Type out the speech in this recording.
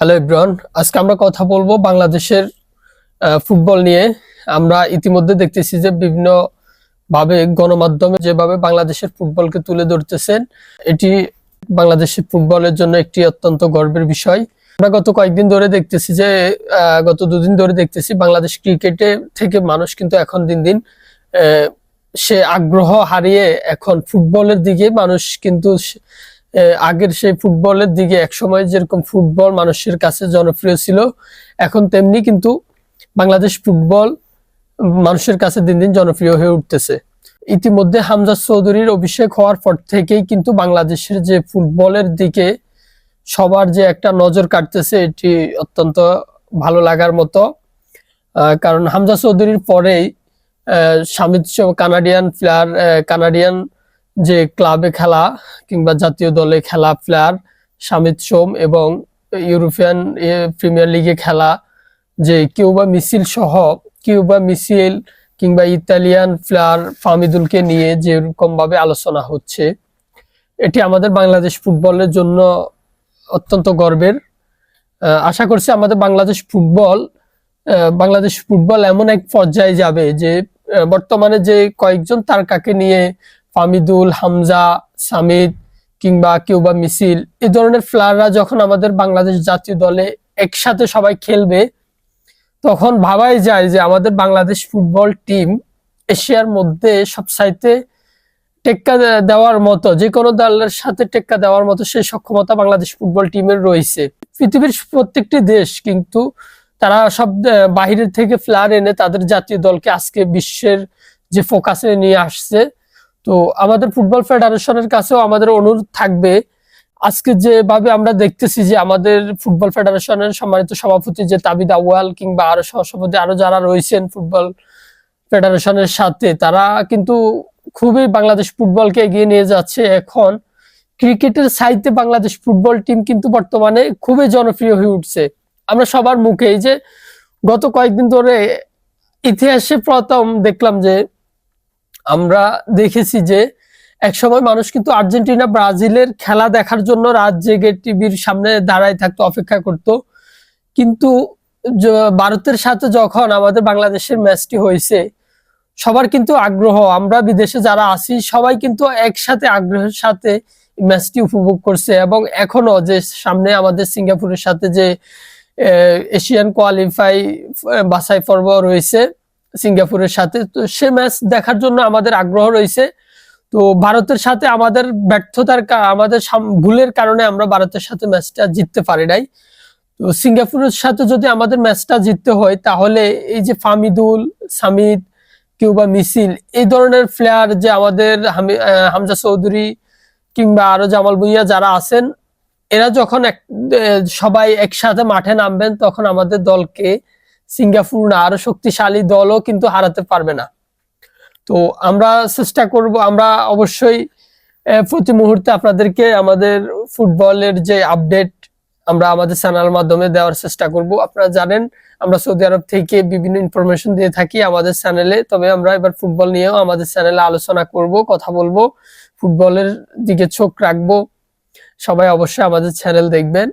Hello Ibran আজকে আমরা কথা বলব বাংলাদেশের ফুটবল নিয়ে। আমরা ইতিমধ্যে দেখতেছি যে বিভিন্ন ভাবে গণমাধ্যমে যেভাবে বাংলাদেশের ফুটবলকে তুলে ধরতেছেন, এটি বাংলাদেশের ফুটবলের জন্য একটি অত্যন্ত গর্বের বিষয়। আমরা গত কয়েকদিন ধরে দেখতেছি যে গত দুদিন ধরে দেখতেছি বাংলাদেশ ক্রিকেটে থেকে মানুষ কিন্তু এখন দিন দিন সে আগ্রহ হারিয়ে এখন ফুটবলের দিকে মানুষ কিন্তু আগের সেই ফুটবলের দিকে একসময় যেরকম ফুটবল মানুষের কাছে জনপ্রিয় ছিল, এখন তেমনি কিন্তু বাংলাদেশ ফুটবল মানুষের কাছে দিন দিন জনপ্রিয় হয়ে উঠতেছে। ইতিমধ্যে হামজা চৌধুরীর অভিষেক হওয়ার পর থেকেই কিন্তু বাংলাদেশের যে ফুটবলের দিকে সবার যে একটা নজর কাটতেছে, এটি অত্যন্ত ভালো লাগার মতো। কারণ হামজা চৌধুরীর পরেই শো- কানাডিয়ান প্লেয়ার কানাডিয়ান যে ক্লাবে খেলা কিংবা জাতীয় দলে খেলা, প্লেয়ার শামিদ সোম এবং ইউরোপিয়ান প্রিমিয়ার লিগে খেলা, যে কিউবা মিছিল সহ কিউবা মিছিল কিংবা ইতালিয়ান প্লেয়ার ফামিদুলকে নিয়ে যেরকম ভাবে আলোচনা হচ্ছে, এটি আমাদের বাংলাদেশ ফুটবলের জন্য অত্যন্ত গর্বের। আশা করছি আমাদের বাংলাদেশ ফুটবল বাংলাদেশ ফুটবল এমন এক পর্যায়ে যাবে যে বর্তমানে যে কয়েকজন তারকাকে নিয়ে ফামিদুল, হামজা, সামিদ কিংবা কিউবা মিছিল, এই ধরনের প্লেয়াররা যখন আমাদের বাংলাদেশ জাতীয় দলে একসাথে সবাই খেলবে, তখন ভাবাই যায় যে আমাদের বাংলাদেশ ফুটবল টিম এশিয়ার মধ্যে সবসাইতে টেক্কা দেওয়ার মতো, যে কোনো দলের সাথে টেক্কা দেওয়ার মতো সেই সক্ষমতা বাংলাদেশ ফুটবল টিমের রয়েছে। পৃথিবীর প্রত্যেকটি দেশ কিন্তু তারা সব বাহিরের থেকে ফ্লার এনে তাদের জাতীয় দলকে আজকে বিশ্বের যে ফোকাসে নিয়ে আসছে তো আমাদের ফুটবল ফেডারেশনের কাছেও আমাদের অনুরোধ থাকবে। আজকে যেভাবে আমরা দেখতেছি যে আমাদের ফুটবল ফেডারেশনের সম্মানিত সভাপতি যে তাবিদ আউয়াল কিংবা আরও সহসভাপতি আরও যারা রয়েছেন ফুটবল ফেডারেশনের সাথে, তারা কিন্তু খুবই বাংলাদেশ ফুটবলকে এগিয়ে নিয়ে যাচ্ছে এখন। ক্রিকেটের সাইতে বাংলাদেশ ফুটবল টিম কিন্তু বর্তমানে খুবই জনপ্রিয় হয়ে উঠছে। আমরা সবার মুখে যে গত কয়েকদিন ধরে ইতিহাসে প্রথম দেখলাম যে আমরা দেখেছি যে একসময় মানুষ কিন্তু আর্জেন্টিনা, ব্রাজিলের খেলা দেখার জন্য রাত জেগে টিভির সামনে দাঁড়ায় থাকতো, অপেক্ষা করত। কিন্তু ভারতের সাথে যখন আমাদের বাংলাদেশের ম্যাচটি হয়েছে, সবার কিন্তু আগ্রহ, আমরা বিদেশে যারা আছি, সবাই কিন্তু একসাথে আগ্রহের সাথে ম্যাচটি উপভোগ করছে এবং এখনও যে সামনে আমাদের সিঙ্গাপুরের সাথে যে এশিয়ান কোয়ালিফাই বাছাই পর্ব রয়েছে সিঙ্গাপুরের সাথে। তো সে ম্যাচ দেখার জন্য আমাদের আগ্রহ রয়েছে। তো ভারতের সাথে আমাদের ব্যর্থতার আমাদের ভুলের কারণে আমরা ভারতের সাথে ম্যাচটা জিততে পারি নাই। তো সিঙ্গাপুরের সাথে যদি আমাদের ম্যাচটা জিততে হয়, তাহলে এই যে ফামিদুল, সামিদ কিংবা মিছিল, এই ধরনের প্লেয়ার যে আমাদের হামজা চৌধুরী কিংবা আরও জামাল ভুইয়া যারা আছেন, এরা যখন সবাই একসাথে মাঠে নামবেন, তখন আমাদের দলকে সিঙ্গাপুর না, আরও শক্তিশালী দলও কিন্তু হারাতে পারবে না। তো আমরা চেষ্টা করব, আমরা অবশ্যই প্রতি মুহূর্তে আপনাদেরকে আমাদের ফুটবলের যে আপডেট আমরা আমাদের চ্যানেল মাধ্যমে দেওয়ার চেষ্টা করব। আপনারা জানেন, আমরা সৌদি আরব থেকে বিভিন্ন ইনফরমেশন দিয়ে থাকি আমাদের চ্যানেলে, তবে আমরা এবার ফুটবল নিয়েও আমাদের চ্যানেলে আলোচনা করব, কথা বলব, ফুটবলের দিকে চোখ রাখব। সবাই অবশ্যই আমাদের চ্যানেল দেখবেন।